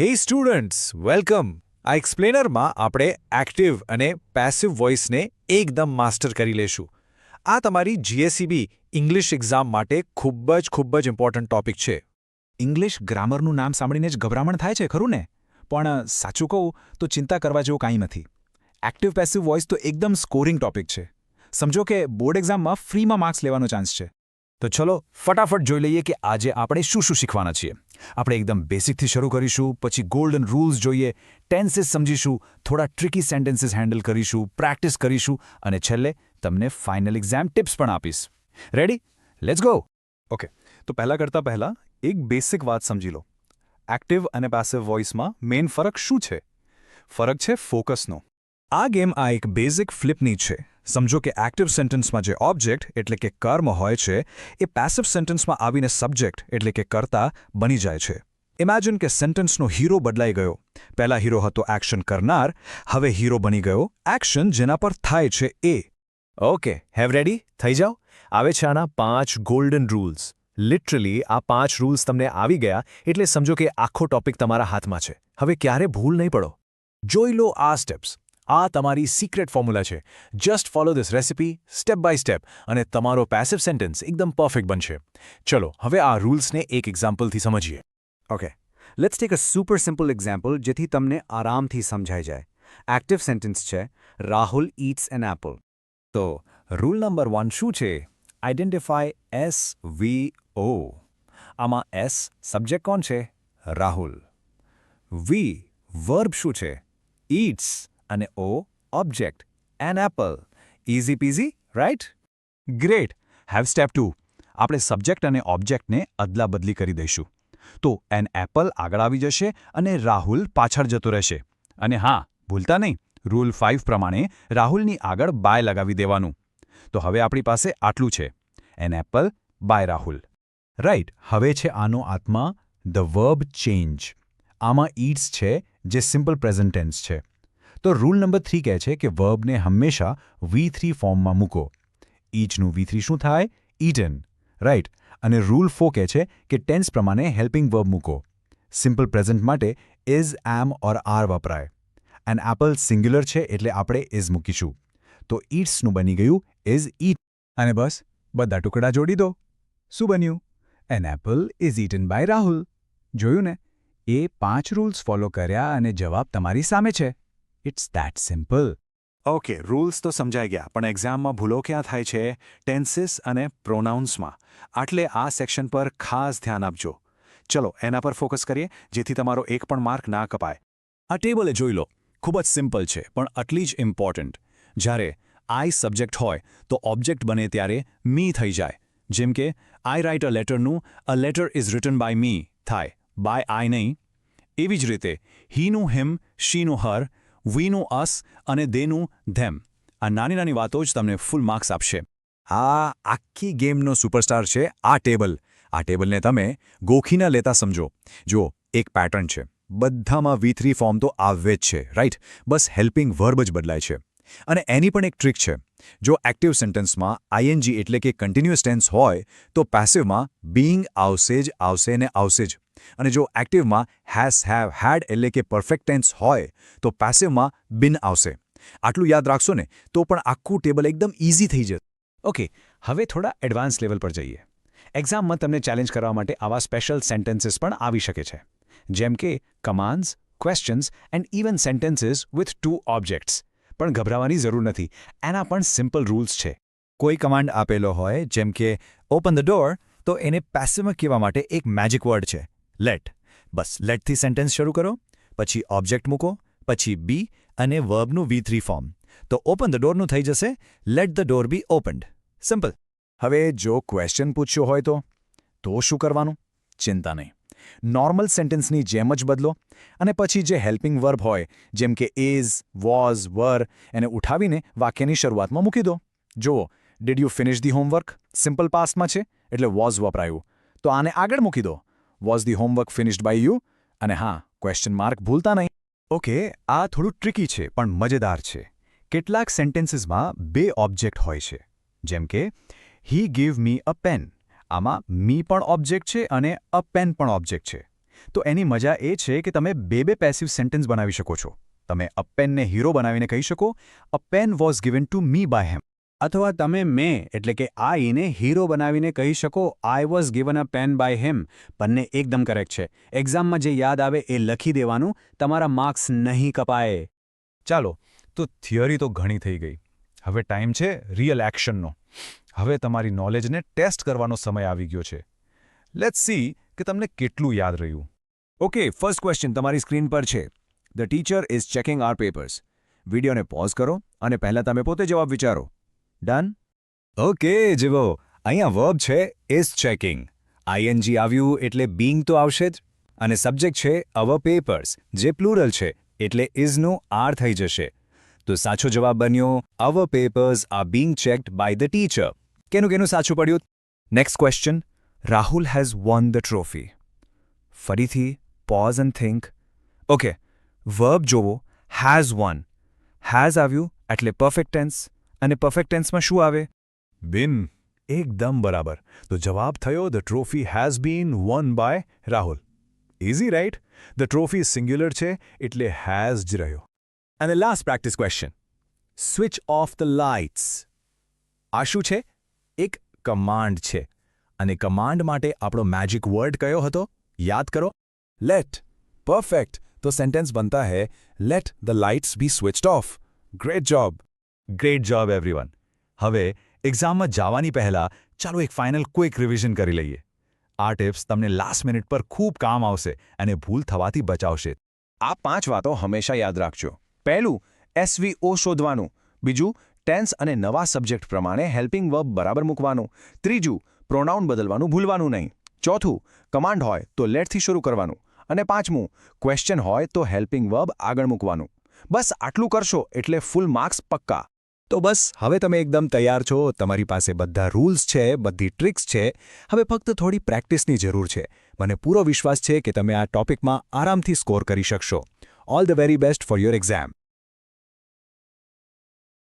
હે students welcome આ એક્સપ્લેનરમાં આપણે એક્ટિવ અને પેસિવ વોઇસને એકદમ માસ્ટર કરી લેશું. આ તમારી જીએસસીબી ઇંગ્લિશ એક્ઝામ માટે ખૂબ જ ખૂબ જ ઇમ્પોર્ટન્ટ ટોપિક છે. ઇંગ્લિશ ગ્રામરનું નામ સાંભળીને જ ગભરામણ થાય છે, ખરું ને? પણ, સાચું કહું તો ચિંતા કરવા જેવું કાંઈ નથી. એક્ટિવ પેસિવ વોઇસ તો એકદમ સ્કોરિંગ ટોપિક છે. સમજો કે બોર્ડ એક્ઝામમાં ફ્રીમાં માર્ક્સ લેવાનો ચાન્સ છે. તો ચલો, ફટાફટ જોઈ લઈએ કે આજે આપણે શું શું શીખવાના છીએ. આપણે એકદમ બેસિકથી શરૂ કરીશું, પછી ગોલ્ડન રૂલ્સ જોઈએ ટેન્સીસ સમજીશું, થોડા ટ્રિકી સેન્ટેન્સીસ હેન્ડલ કરીશું પ્રેક્ટિસ કરીશું અને છેલ્લે તમને ફાઇનલ એક્ઝામ ટિપ્સ પણ આપીશ. રેડી લેટ્સ ગો ઓકે તો પહેલાં કરતાં પહેલાં એક બેસિક વાત સમજી લો. એક્ટિવ અને પેસિવ વોઇસમાં મેઇન ફરક શું છે? ફરક છે ફોકસનો આ ગેમ આ એક બેઝિક ફ્લિપની છે. સમજો કે એક્ટિવ સેન્ટેન્સમાં જે ઓબ્જેક્ટ એટલે કે કર્મ હોય છે, એ પેસિવ સેન્ટેન્સમાં આવીને સબ્જેક્ટ એટલે કે કર્તા, બની જાય છે. ઇમેજિન કે સેન્ટેન્સનો હીરો બદલાઈ ગયો. પહેલા હીરો હતો એક્શન કરનાર, હવે હીરો બની ગયો એક્શન જેના પર થાય છે એ. ઓકે હેવ રેડી થઈ જાઓ. આવે છે આના પાંચ ગોલ્ડન રૂલ્સ લિટરલી આ પાંચ રૂલ્સ તમને આવી ગયા, એટલે સમજો કે આખો ટોપિક તમારા હાથમાં છે. હવે ક્યારે ભૂલ નહીં પડો. જોઈ લો આ સ્ટેપ્સ આ તમારી સિક્રેટ ફોર્મ્યુલા છે. Just follow this recipe step by step અને તમારો પેસિવ સેન્ટેન્સ એકદમ પરફેક્ટ બનશે. ચલો, હવે આ રૂલ્સને એક એક્ઝામ્પલથી સમજીએ. Okay let's take a super simple example જેથી તમને આરામથી સમજાઈ જાય. એક્ટિવ સેન્ટેન્સ છે રાહુલ ઇટ્સ એન એપલ તો રૂલ નંબર વન શું છે? આઇડેન્ટિફાય એસ વી ઓ આમાં એસ સબ્જેક્ટ કોણ છે? રાહુલ વી વર્બ શું છે? ઇટ્સ અને O object an apple easy peasy right great have step two આપણે સબ્જેક્ટ અને ઓબ્જેક્ટને અદલાબદલી કરી દઈશું. તો એન એપલ આગળ આવી જશે અને રાહુલ પાછળ જતો રહેશે. અને હા, ભૂલતા નહીં. રૂલ ફાઇવ પ્રમાણે રાહુલની આગળ બાય લગાવી દેવાનું. તો હવે આપણી પાસે આટલું છે. An apple by Rahul. Right હવે છે આનો આત્મા ધ વર્બ ચેન્જ આમાં ઈટ્સ છે, જે સિમ્પલ પ્રેઝન્ટેન્સ છે. તો રૂલ નંબર થ્રી કહે છે કે વર્બને હંમેશા વી થ્રી ફોર્મમાં મૂકો. ઈચનું વી થ્રી શું થાય? ઈટન રાઈટ અને રૂલ ફો કહે છે કે ટેન્સ પ્રમાણે હેલ્પિંગ વર્બ મૂકો. સિમ્પલ પ્રેઝન્ટ માટે ઇઝ એમ ઓર આર વપરાય. એન એપલ સિંગ્યુલર છે એટલે આપણે ઇઝ મૂકીશું. તો ઈટ્સનું બની ગયું ઇઝ ઈટ અને બસ, બધા ટુકડા જોડી દો. શું બન્યું? An apple is eaten by Rahul જોયું ને? એ પાંચ રૂલ્સ ફોલો કર્યા અને જવાબ તમારી સામે છે. It's that simple okay rules તો સમજાઈ ગયા પણ એક્ઝામમાં ભૂલો ક્યાં થાય છે? ટેન્સીસ અને પ્રોનાઉન્સમાં આટલે આ સેક્શન પર ખાસ ધ્યાન આપજો. ચલો એના પર ફોકસ કરીએ જેથી તમારો એક પણ માર્ક ના કપાય. આ ટેબલે જોઈ લો ખૂબ જ સિમ્પલ છે પણ આટલી જ ઇમ્પોર્ટન્ટ જ્યારે આઈ સબ્જેક્ટ હોય તો ઓબ્જેક્ટ બને ત્યારે મી થઈ જાય. જેમ કે I write a લેટરનું a letter is written by me થાય. બાય આઈ નહીં. એવી જ રીતે હીનું હિમ શીનું હર વીનું અસ અને દેનું ધેમ. આ નાની નાની વાતો જ તમને ફૂલ માર્ક્સ આપશે. આ આખી ગેમનો સુપરસ્ટાર છે આ ટેબલ આ ટેબલને તમે ગોખીના લેતા સમજો. જો એક પેટર્ન છે. બધામાં વી થ્રી ફોર્મ તો આવે જ છે રાઈટ બસ હેલ્પિંગ વર્બ જ બદલાય છે. અને એની પણ એક ટ્રીક છે. જો એક્ટિવ સેન્ટેન્સમાં આઈએનજી એટલે કે કન્ટિન્યુઅસ ટેન્સ હોય, તો પેસિવમાં બીઇંગ આવશે જ આવશે ને આવશે જ. અને જો એક્ટિવમાં હેઝ હેવ હેડ એટલે કે પરફેક્ટ ટેન્સ હોય, તો પેસિવમાં બિન આવશે. આટલું યાદ રાખશો ને, તો પણ આખું ટેબલ એકદમ ઇઝી થઈ જશે. ઓકે હવે થોડા એડવાન્સ લેવલ પર જઈએ. એક્ઝામમાં તમને ચેલેન્જ કરવા માટે આવા સ્પેશિયલ સેન્ટેન્સીસ પણ આવી શકે છે. જેમ કે commands questions and even sentences with two objects પણ ગભરાવાની જરૂર નથી. એના પણ સિમ્પલ રૂલ્સ છે. કોઈ કમાન્ડ આપેલો હોય, જેમ કે ઓપન ધ ડોર તો એને પેસિવમાં કહેવા માટે એક મેજિક વર્ડ છે. લેટ બસ લેટથી સેન્ટેન્સ શરૂ કરો, પછી ઓબ્જેક્ટ મૂકો, પછી બી અને વર્બનું વી થ્રી ફોર્મ તો ઓપન ધ ડોરનું થઈ જશે let the door be opened simple હવે જો ક્વેશ્ચન પૂછ્યો હોય તો તો શું કરવાનું? ચિંતા નહીં. નોર્મલ સેન્ટેન્સની જેમ જ બદલો અને પછી જે હેલ્પિંગ વર્બ હોય, જેમ કે ઇઝ વોઝ વર એને ઉઠાવીને વાક્યની શરૂઆતમાં મૂકી દો. જુઓ did you finish the homework simple પાસ્ટમાં છે, એટલે વોઝ વપરાયું. તો આને આગળ મૂકી દો. Was the homework finished by you અને હા ક્વેશ્ચન માર્ક ભૂલતા નહીં. ઓકે, આ થોડું ટ્રિકી છે, પણ મજેદાર છે. કેટલાક સેન્ટેન્સીસમાં બે ઓબ્જેક્ટ હોય છે, જેમ કે હી ગીવ મી અ પેન આમાં મી પણ ઓબ્જેક્ટ છે અને અ પેન પણ ઓબ્જેક્ટ છે. તો એની મજા એ છે કે તમે બે બે પેસિવ સેન્ટેન્સ બનાવી શકો છો. તમે અ પેનને હીરો બનાવીને કહી શકો, a pen was given to me by him અથવા તમે મેં, એટલે કે આઈને હીરો બનાવીને કહી શકો I was given a pen by him બંને એકદમ કરેક્ટ છે. એક્ઝામમાં જે યાદ આવે એ લખી દેવાનું, તમારા માર્ક્સ નહીં કપાય. ચાલો, તો થિયરી તો ઘણી થઈ ગઈ. હવે ટાઈમ છે રિયલ એક્શનનો. હવે તમારી નોલેજને ટેસ્ટ કરવાનો સમય આવી ગયો છે. લેટ્સ સી કે તમને કેટલું યાદ રહ્યું. ઓકે ફર્સ્ટ ક્વેશ્ચન તમારી સ્ક્રીન પર છે. The teacher is checking our papers વિડીયોને પોઝ કરો અને પહેલાં તમે પોતે જવાબ વિચારો. ડન ઓકે જીવો. અહીંયા વર્બ છે ઇઝ ચેકિંગ આઈએનજી આવ્યું એટલે બીંગ તો આવશે જ. અને સબ્જેક્ટ છે અવર પેપર્સ જે પ્લુરલ છે, એટલે ઇઝનું આર થઈ જશે. તો સાચો જવાબ બન્યો our papers are being checked by the teacher કેનું કેનું સાચું પડ્યું? Next question Rahul has won the trophy ફરીથી pause and think okay verb જોવો હેઝ વન હેઝ આવ્યું, એટલે પરફેક્ટ ટેન્સ અને પરફેક્ટ ટેન્સમાં શું આવે? બિન એકદમ બરાબર. તો જવાબ થયો the trophy has been won by Rahul easy right the trophy singular છે, એટલે હેઝ જ રહ્યો. અને last practice question switch off the lights આ શું છે? એક કમાન્ડ છે. અને કમાન્ડ માટે આપણો મેજિક વર્ડ કયો હતો? યાદ કરો. લેટ પરફેક્ટ તો સેન્ટેન્સ બનતા હૈ. Let the lights be switched off great job great job everyone હવે એક્ઝામમાં જવાની પહેલા ચાલો એક ફાઇનલ ક્વિક રિવિઝન કરી લઈએ. આ ટિપ્સ તમને લાસ્ટ મિનિટ પર ખૂબ કામ આવશે અને ભૂલ થવાથી બચાવશે. આ પાંચ વાતો હંમેશા યાદ રાખજો. પહેલું એસવીઓ શોધવાનું. બીજું ટેન્સ અને નવા સબ્જેક્ટ પ્રમાણે હેલ્પિંગ વર્બ બરાબર મૂકવાનું. ત્રીજું પ્રોનાઉન બદલવાનું ભૂલવાનું નહીં. ચોથું કમાન્ડ હોય તો લેટથી શરૂ કરવાનું. અને પાંચમું ક્વેશ્ચન હોય તો હેલ્પિંગ વર્બ આગળ મૂકવાનું. બસ આટલું કરશો એટલે ફૂલ માર્ક્સ પક્કા. તો બસ, હવે તમે એકદમ તૈયાર છો. તમારી પાસે બધા રૂલ્સ છે, બધી ટ્રિક્સ છે. હવે ફક્ત થોડી પ્રેક્ટિસની જરૂર છે. મને પૂરો વિશ્વાસ છે કે તમે આ ટોપિકમાં આરામથી સ્કોર કરી શકશો. All the very best for your exam